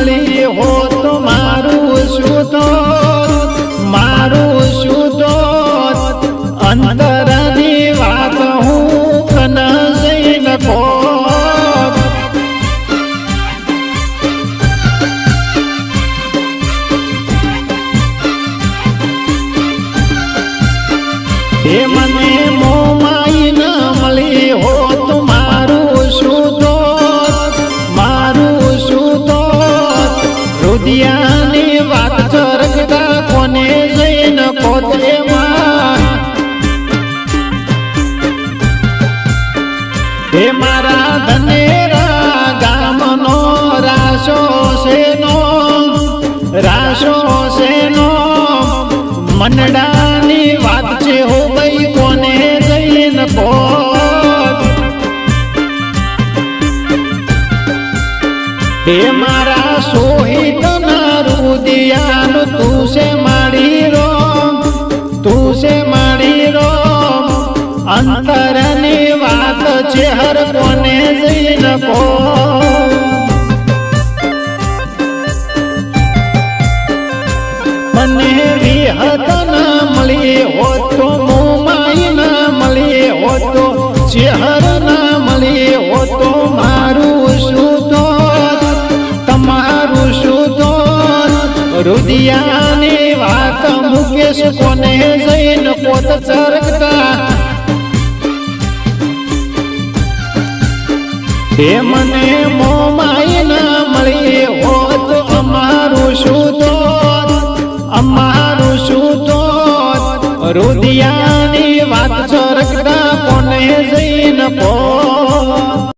જાણે હો તો મારું શું મારું શું તો અંતરની વાત હું કનસી નખો એ મને હે મારા ધનેરા ગામનો રાસો સેનો રાસો સેનો મનડાની વાત છે હો ભાઈ, કોને જઈને કો હે મારા સોહી અંતરની વાત છે હર કોને જઈને કોટ મને વિહત ના મળી હોત તો મોમાઈ ના મળી મારું શું તો રુદિયાની વાત મુકેશ કોને જઈને પોત ચરકતા? હે મને મોમાઈ ના મળી હોત અમારું શું તો અમારું શું તો રુદિયાની વાત ચરકતા કોને જઈને પો